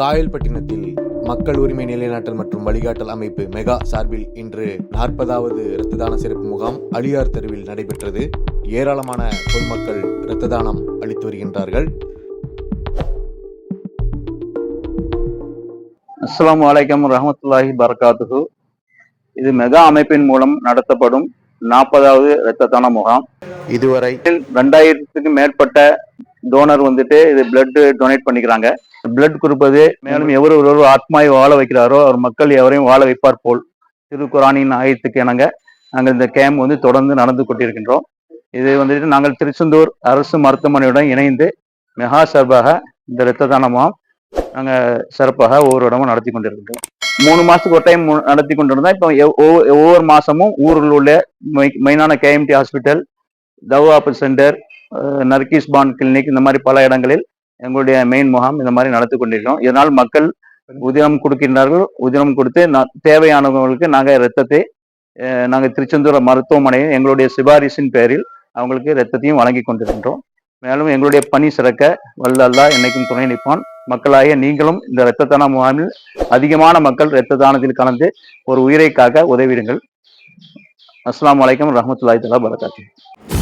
காயல்பட்டினத்தில் மக்கள் உரிமை நிலைநாட்டல் மற்றும் வழிகாட்டல் அமைப்பு மெகா சார்பில் இன்று நாற்பதாவது இரத்த தான சிறப்பு முகாம் அலியார் தெருவில் நடைபெற்றது. ஏராளமான பொதுமக்கள் இரத்த தானம் அளித்து வருகின்றார்கள். அஸ்ஸலாமு அலைக்கம் ரஹமத்துல்லாஹி பரகாத்துஹு இது மெகா அமைப்பின் மூலம் நடத்தப்படும் நாற்பதாவது இரத்த தான முகாம். இதுவரை ரெண்டாயிரத்துக்கு மேற்பட்ட டோனர் வந்துட்டு இது பிளட் டொனேட் பண்ணிக்கிறாங்க. பிளட் கொடுப்பது மேலும் எவர் ஒரு ஆத்மாவை வாழ வைக்கிறாரோ அவர் மக்கள் எவரையும் வாழ வைப்பார் போல். திருக்குரானின் ஆயத்துக்கு இணங்க நாங்கள் இந்த கேம்ப் வந்து தொடர்ந்து நடந்து கொண்டிருக்கின்றோம். இது வந்துட்டு நாங்கள் திருச்செந்தூர் அரசு மருத்துவமனையுடன் இணைந்து மெகா சார்பாக இந்த இரத்த தான நாங்கள் சிறப்பாக ஒவ்வொரு இடமும் நடத்தி கொண்டிருக்கின்றோம். மூணு மாசத்துக்கு ஒரு டைம் நடத்தி கொண்டிருந்தா இப்போ எவ்- ஒவ்வொரு ஒவ்வொரு மாசமும் ஊரில் உள்ள மெய்- மெயினான கேஎம்டி ஹாஸ்பிட்டல் தவாப்பு சென்டர் நர்கிஸ் பான் கிளினிக் இந்த மாதிரி பல இடங்களில் எங்களுடைய மெயின் முகாம் இந்த மாதிரி நடத்தி கொண்டிருக்கிறோம். இதனால் மக்கள் உதிரம் கொடுக்கின்றார்கள். உதிரம் கொடுத்து தேவையானவங்களுக்கு நாங்கள் இரத்தத்தை நாங்கள் திருச்செந்தூர் மருத்துவமனையில் எங்களுடைய சிபாரிசின் பேரில் அவங்களுக்கு இரத்தத்தையும் வழங்கி கொண்டிருக்கின்றோம். மேலும் எங்களுடைய பணி சிறக்க வல்ல அல்லாஹ் என்னைக்கும் துணை நிற்பான். மக்களாகிய நீங்களும் இந்த இரத்த தான முகாமில் அதிகமான மக்கள் இரத்த தானத்தில் கலந்து ஒரு உயிரை காக்க உதவிடுங்கள். அஸ்லாம் வலைக்கம் ரஹமத்துல்லாஹி தலா பரகாத்து